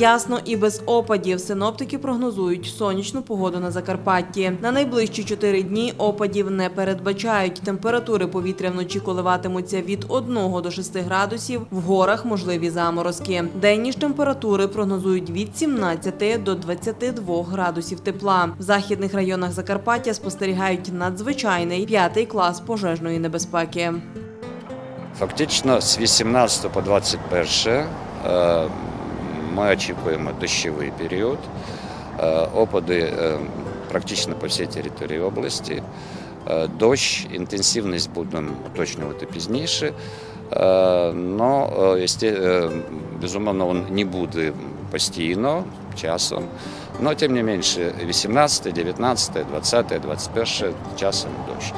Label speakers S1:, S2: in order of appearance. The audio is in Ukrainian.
S1: Ясно і без опадів. Синоптики прогнозують сонячну погоду на Закарпатті. На найближчі чотири дні опадів не передбачають. Температури повітря вночі коливатимуться від 1 до 6 градусів. В горах можливі заморозки. Денні ж температури прогнозують від 17 до 22 градусів тепла. В західних районах Закарпаття спостерігають надзвичайний п'ятий клас пожежної небезпеки.
S2: Фактично з 18 по 21 е, ми очікуємо дощовий період. Е, Опади е, практично по всій території області. Е, Дощ, інтенсивність будемо уточнювати пізніше. Е, Но, е, есте- е, безумовно, він не буде постійно, часом. Но, тим не менше, 18, 19, 20, 21 часом дощ.